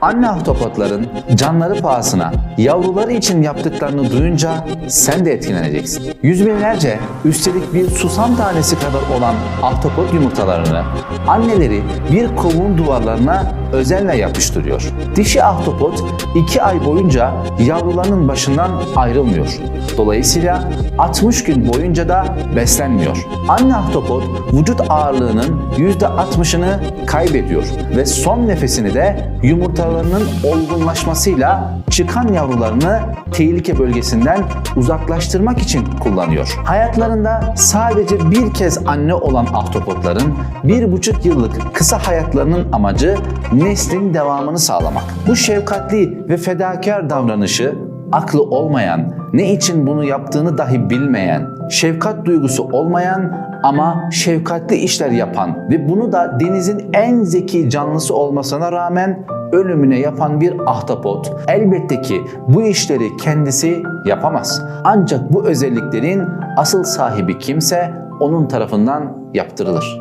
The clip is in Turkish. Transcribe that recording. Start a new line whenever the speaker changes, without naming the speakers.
Anne ahtapotların canları pahasına yavruları için yaptıklarını duyunca sen de etkileneceksin. Yüz binlerce, üstelik bir susam tanesi kadar olan ahtapot yumurtalarını anneleri bir kovuğun duvarlarına özenle yapıştırıyor. Dişi ahtapot iki ay boyunca yavrularının başından ayrılmıyor. Dolayısıyla 60 gün boyunca da beslenmiyor. Anne ahtapot vücut ağırlığının %60'ını kaybediyor ve son nefesini de yumurtalarının olgunlaşmasıyla çıkan yavrularını tehlike bölgesinden uzaklaştırmak için kullanıyor. Hayatlarında sadece bir kez anne olan ahtapotların bir buçuk yıllık kısa hayatlarının amacı neslin devamını sağlamak. Bu şefkatli ve fedakar davranışı aklı olmayan, ne için bunu yaptığını dahi bilmeyen, şefkat duygusu olmayan ama şefkatli işler yapan ve bunu da denizin en zeki canlısı olmasına rağmen ölümüne yapan bir ahtapot elbette ki bu işleri kendisi yapamaz. Ancak bu özelliklerin asıl sahibi kimse onun tarafından yaptırılır.